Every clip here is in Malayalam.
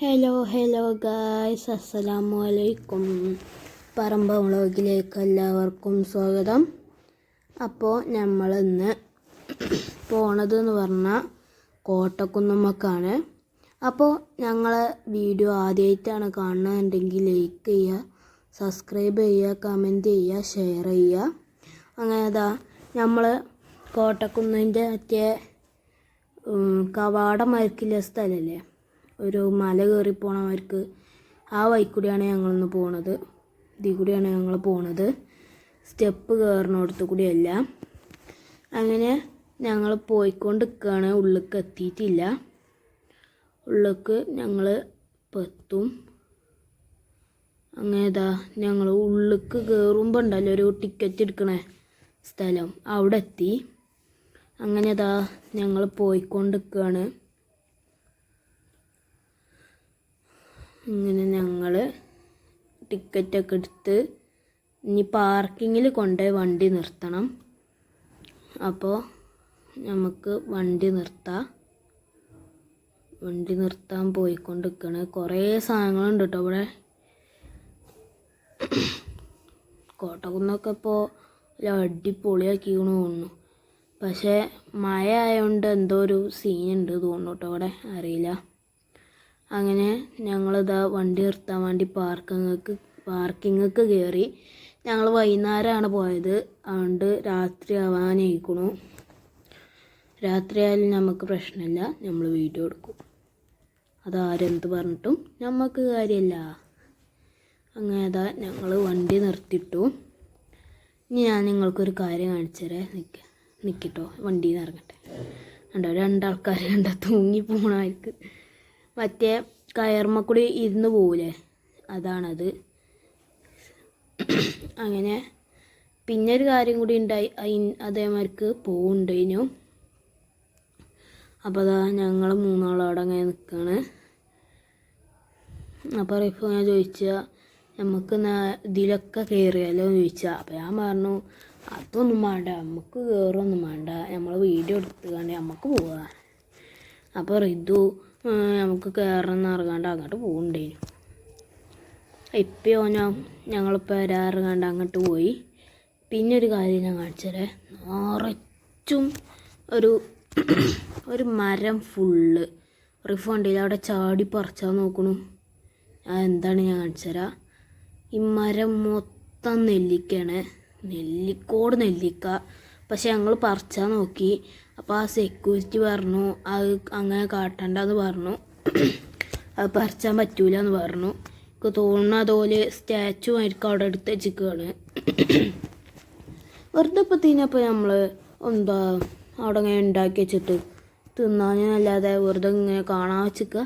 ഹലോ ഹലോ ഗായ്സ് അസ്സലാമു അലൈക്കും പറമ്പ വ്ളോഗിലേക്ക് എല്ലാവർക്കും സ്വാഗതം. അപ്പോൾ നമ്മൾ ഇന്ന് പോണത് എന്ന് പറഞ്ഞാൽ കോട്ടക്കുന്നുമ്മക്കാണ്. അപ്പോൾ ഞങ്ങളെ വീഡിയോ ആദ്യമായിട്ടാണ് കാണുന്നതെങ്കിൽ ലൈക്ക് ചെയ്യുക സബ്സ്ക്രൈബ് ചെയ്യുക കമന്റ് ചെയ്യുക ഷെയർ ചെയ്യുക അങ്ങനെ അതാ നമ്മൾ കോട്ടക്കുന്നിന്റെ മറ്റേ കവാടം മരക്കില്ല സ്ഥലമല്ലേ ഒരു മല കയറി പോണവർക്ക് ആ വഴിക്കൂടിയാണ് ഞങ്ങളൊന്ന് പോണത്. ഇതിൽ കൂടിയാണ് ഞങ്ങൾ പോണത്. സ്റ്റെപ്പ് കയറുന്നിടത്ത് കൂടിയല്ല. അങ്ങനെ ഞങ്ങൾ പോയിക്കൊണ്ട് നിൽക്കുകയാണ് ഉള്ളിലേക്ക് എത്തിയിട്ടില്ല. ഉള്ളിലേക്ക് ഞങ്ങൾ ഇപ്പോൾ എത്തും. അങ്ങനെ ഇതാ ഞങ്ങൾ ഉള്ളിലേക്ക് കയറുമ്പോൾ ഉണ്ടല്ലോ ഒരു ടിക്കറ്റ് എടുക്കണേ സ്ഥലം. അവിടെ എത്തി. അങ്ങനെ ഇതാ ഞങ്ങൾ പോയിക്കൊണ്ട് നിൽക്കുകയാണ് ഇങ്ങനെ ഞങ്ങൾ ടിക്കറ്റൊക്കെ എടുത്ത് ഇനി പാർക്കിങ്ങിൽ കൊണ്ടുപോയി വണ്ടി നിർത്തണം. അപ്പോൾ നമുക്ക് വണ്ടി നിർത്താം. വണ്ടി നിർത്താൻ പോയിക്കൊണ്ട് നിൽക്കണ് കുറേ സാധനങ്ങളുണ്ട് കേട്ടോ ഇവിടെ. കോട്ടകുന്നൊക്കെ ഇപ്പോൾ അടിപൊളിയാക്കിക്കണു തോന്നുന്നു. പക്ഷേ മഴ ആയതുകൊണ്ട് എന്തോ ഒരു സീനുണ്ട് തോന്നുന്നു കേട്ടോ അവിടെ അറിയില്ല. അങ്ങനെ ഞങ്ങളിതാ വണ്ടി നിർത്താൻ വേണ്ടി പാർക്കിങ്ങക്ക് പാർക്കിങ്ങക്ക് കയറി ഞങ്ങൾ വൈകുന്നേരമാണ് പോയത്. അതുകൊണ്ട് രാത്രി ആവാനായിക്കണു. രാത്രിയായാലും നമുക്ക് പ്രശ്നമില്ല നമ്മൾ വീഡിയോ എടുക്കും. അതാരെന്ത് പറഞ്ഞിട്ടും നമുക്ക് കാര്യമില്ല അങ്ങനെ അതാ ഞങ്ങൾ വണ്ടി നിർത്തിയിട്ടു ഇനി ഞാൻ നിങ്ങൾക്കൊരു കാര്യം കാണിച്ചു തരാം നിൽക്ക നിൽക്കട്ടോ വണ്ടിയിൽ നിന്ന് ഇറങ്ങട്ടെ. കണ്ടോ? രണ്ടാൾക്കാർ കണ്ട? തൂങ്ങി പോണവർക്ക് മറ്റേ കയർമ്മക്കൂടി ഇരുന്ന് പോവില്ലേ അതാണത്. അങ്ങനെ പിന്നെ ഒരു കാര്യം കൂടി ഉണ്ടായി. അയി- അതേമാതിരിക്ക് ഇനിയും അപ്പോൾ അതാ ഞങ്ങൾ മൂന്നാളവിടെ അങ്ങനെ നിൽക്കുകയാണ് അപ്പോൾ റിഫു ഞാൻ ചോദിച്ചാൽ നമുക്ക് ഇതിലൊക്കെ കയറിയാലോ എന്ന് ചോദിച്ചാൽ അപ്പോൾ ഞാൻ പറഞ്ഞു അതൊന്നും വേണ്ട നമുക്ക് കയറൊന്നും വേണ്ട നമ്മൾ വീഡിയോ എടുത്തുകൊണ്ട് നമുക്ക് പോവാം. അപ്പോൾ റിതു "ആ, നമുക്ക് കയറണം ഇറങ്ങാണ്ട് അങ്ങോട്ട് പോകണ്ടേനു ഇപ്പയോ ഞാൻ ഞങ്ങളിപ്പോൾ ഇറങ്ങാണ്ട് അങ്ങോട്ട് പോയി. പിന്നെ ഒരു കാര്യം ഞാൻ കാണിച്ചതേ നിറച്ചും ഒരു ഒരു മരം ഫുള്ള്. റിഫണ്ടിൽ അവിടെ ചാടി പറിച്ചാൽ നോക്കണു. എന്താണ് ഞാൻ കാണിച്ചുതരാം ഈ മരം മൊത്തം നെല്ലിക്കയാണ്. നെല്ലിക്കോട് നെല്ലിക്ക. പക്ഷെ ഞങ്ങൾ പറിച്ചാൽ നോക്കി. അപ്പോൾ ആ സെക്യൂരിറ്റി പറഞ്ഞു അത് അങ്ങനെ കാട്ടണ്ടെന്ന് പറഞ്ഞു. അത് പറിച്ചാൻ പറ്റൂല എന്ന് പറഞ്ഞു. എനിക്ക് തോന്നുന്നു അതുപോലെ സ്റ്റാച്ചു ആയിരിക്കും അവിടെ എടുത്ത് വെച്ചിരിക്കുകയാണ് വെറുതെ ഇപ്പോൾ തിന്നപ്പോൾ നമ്മൾ എന്താ അവിടെ ഇങ്ങനെ ഉണ്ടാക്കി വെച്ചിട്ട് തിന്നാനല്ലാതെ വെറുതെ ഇങ്ങനെ കാണാൻ വെച്ചിക്കുക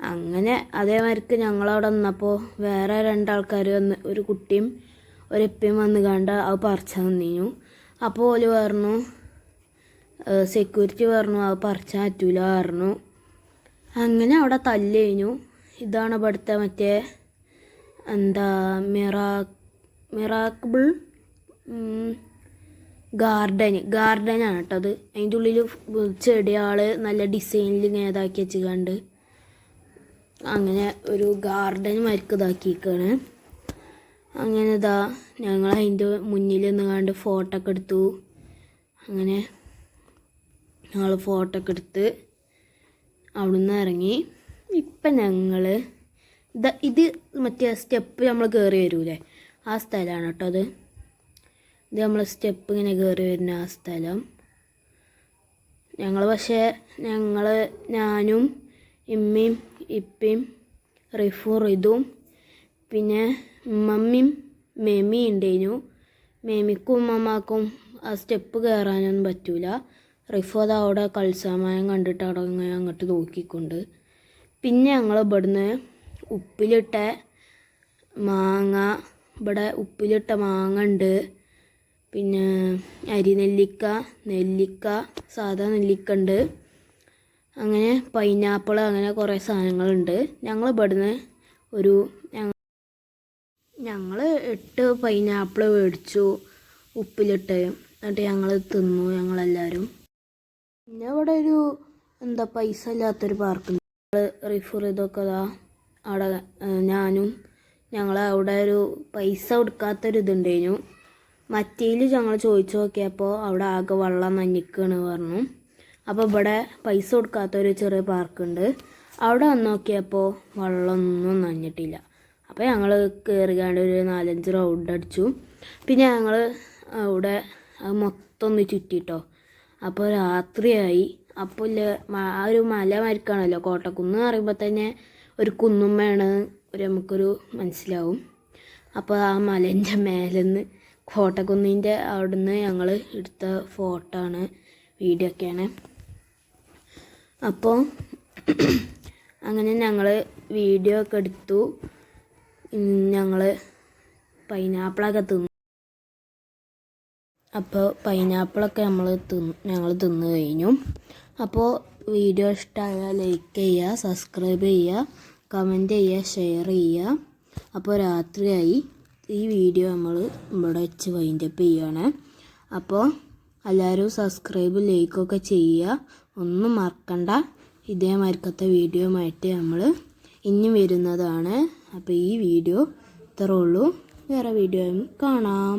അങ്ങനെ അതേമാതിരിക്ക് ഞങ്ങളവിടെ നിന്നപ്പോൾ വേറെ രണ്ടാൾക്കാർ വന്ന് ഒരു കുട്ടിയും ഒരെപ്പയും വന്ന് കണ്ട അത് പറിച്ചാൽ നിന്നു. അപ്പോൾ ഓൽ പറഞ്ഞു സെക്യൂരിറ്റി പറഞ്ഞു അത് പറിച്ചാൽ പറ്റൂല പറഞ്ഞു. അങ്ങനെ അവിടെ തല്ല് കഴിഞ്ഞു ഇതാണ് ഇവിടുത്തെ മറ്റേ എന്താ മിറാ മിറാക്കിൾ ഗാർഡൻ. ഗാർഡനാണ് കേട്ടോ അത്. അതിന്റെ ഉള്ളിൽ ചെടിയാൾ നല്ല ഡിസൈനിൽ ഇങ്ങനെ ഇതാക്കി വെച്ചുകൊണ്ട് അങ്ങനെ ഒരു ഗാർഡൻ മരക്ക് ഇതാക്കിയിരിക്കുകയാണ് അങ്ങനെ ഇതാ ഞങ്ങൾ അതിന്റെ മുന്നിൽ നിന്നുകൊണ്ട് ഫോട്ടോ ഒക്കെ എടുത്തു. അങ്ങനെ ഞങ്ങൾ ഫോട്ടോ ഒക്കെ എടുത്ത് അവിടുന്ന് ഇറങ്ങി. ഇപ്പം ഞങ്ങൾ ഇത് ഇത് മറ്റേ സ്റ്റെപ്പ് നമ്മൾ കയറി വരൂലേ? ആ സ്ഥലമാണ് കേട്ടോ അത്. ഇത് നമ്മൾ സ്റ്റെപ്പ് ഇങ്ങനെ കയറി വരുന്ന ആ സ്ഥലം. ഞങ്ങൾ പക്ഷേ ഞങ്ങൾ ഞാനും ഇമ്മയും ഇപ്പയും റിഫു റിതും പിന്നെ മമ്മിയും മേമിയും ഉണ്ടേനു മേമിക്കും ഉമ്മമാക്കും ആ സ്റ്റെപ്പ് കയറാനൊന്നും പറ്റൂല. റിഫു അവിടെ കളിസാമാനം കണ്ടിട്ട് അവിടെ ഇങ്ങനെ അങ്ങോട്ട് നോക്കിക്കൊണ്ട്. പിന്നെ ഞങ്ങൾ ഇവിടുന്ന് ഉപ്പിലിട്ട മാങ്ങ ഇവിടെ ഉപ്പിലിട്ട മാങ്ങ ഉണ്ട് പിന്നെ അരിനെല്ലിക്ക നെല്ലിക്ക സാധാ നെല്ലിക്ക ഉണ്ട് അങ്ങനെ പൈനാപ്പിൾ അങ്ങനെ കുറേ സാധനങ്ങളുണ്ട് ഞങ്ങൾ ഇവിടുന്ന് ഒരു ഞങ്ങൾ എട്ട് പൈനാപ്പിൾ മേടിച്ചു ഉപ്പിലിട്ട്. എന്നിട്ട് ഞങ്ങൾ തിന്നു ഞങ്ങളെല്ലാവരും പിന്നെ ഇവിടെ ഒരു എന്താ പൈസ ഇല്ലാത്തൊരു പാർക്ക് റിഫർ ഇതൊക്കെ അതാ. അവിടെ ഞാനും ഞങ്ങൾ അവിടെ ഒരു പൈസ കൊടുക്കാത്തൊരു ഇതുണ്ടായിരുന്നു. മറ്റേയിൽ ഞങ്ങൾ ചോദിച്ചു നോക്കിയപ്പോൾ അവിടെ ആകെ വെള്ളം നഞ്ഞിക്കാണ് പറഞ്ഞു. അപ്പോൾ ഇവിടെ പൈസ കൊടുക്കാത്തൊരു ചെറിയ പാർക്കുണ്ട് അവിടെ വന്ന് നോക്കിയപ്പോൾ വെള്ളമൊന്നും നഞ്ഞിട്ടില്ല അപ്പോൾ ഞങ്ങൾ കയറിയാണ്ട് ഒരു നാലഞ്ച് റൗണ്ട് അടിച്ചു. പിന്നെ ഞങ്ങൾ അവിടെ മൊത്തം ഒന്ന് ചുറ്റിട്ടോ. അപ്പോൾ രാത്രിയായി. അപ്പോൾ ഇല്ല ആ ഒരു മല മരിക്കാണല്ലോ കോട്ടക്കുന്ന് എന്ന് പറയുമ്പോൾ തന്നെ ഒരു കുന്നും വേണം ഒരു നമുക്കൊരു മനസ്സിലാവും. അപ്പോൾ ആ മലേന്റെ മേലെന്ന് കോട്ടക്കുന്നിന്റെ അവിടുന്ന് ഞങ്ങൾ എടുത്ത ഫോട്ടോ ആണ് വീഡിയോ ഒക്കെയാണ്. അപ്പോൾ അങ്ങനെ ഞങ്ങൾ വീഡിയോ ഒക്കെ എടുത്തു. ഞങ്ങൾ പൈനാപ്പിളൊക്കെ തിന്നു. അപ്പോൾ പൈനാപ്പിളൊക്കെ നമ്മൾ തിന്ന് ഞങ്ങൾ തിന്നു കഴിഞ്ഞു. അപ്പോൾ വീഡിയോ ഇഷ്ടമായാൽ ലൈക്ക് ചെയ്യുക സബ്സ്ക്രൈബ് ചെയ്യുക കമന്റ് ചെയ്യുക ഷെയർ ചെയ്യുക അപ്പോൾ രാത്രിയായി. ഈ വീഡിയോ നമ്മൾ ഇവിടെ വെച്ച് വൈൻഡപ്പ് ചെയ്യുകയാണ് അപ്പോൾ എല്ലാവരും സബ്സ്ക്രൈബ് ലൈക്കൊക്കെ ചെയ്യുക ഒന്നും മറക്കണ്ട. ഇതേമാർക്കത്തെ വീഡിയോ ആയിട്ട് നമ്മൾ ഇനി വരുന്നതാണ്. അപ്പോൾ ഈ വീഡിയോ ഇത്രേ ഉള്ളൂ. വേറെ വീഡിയോയും കാണാം.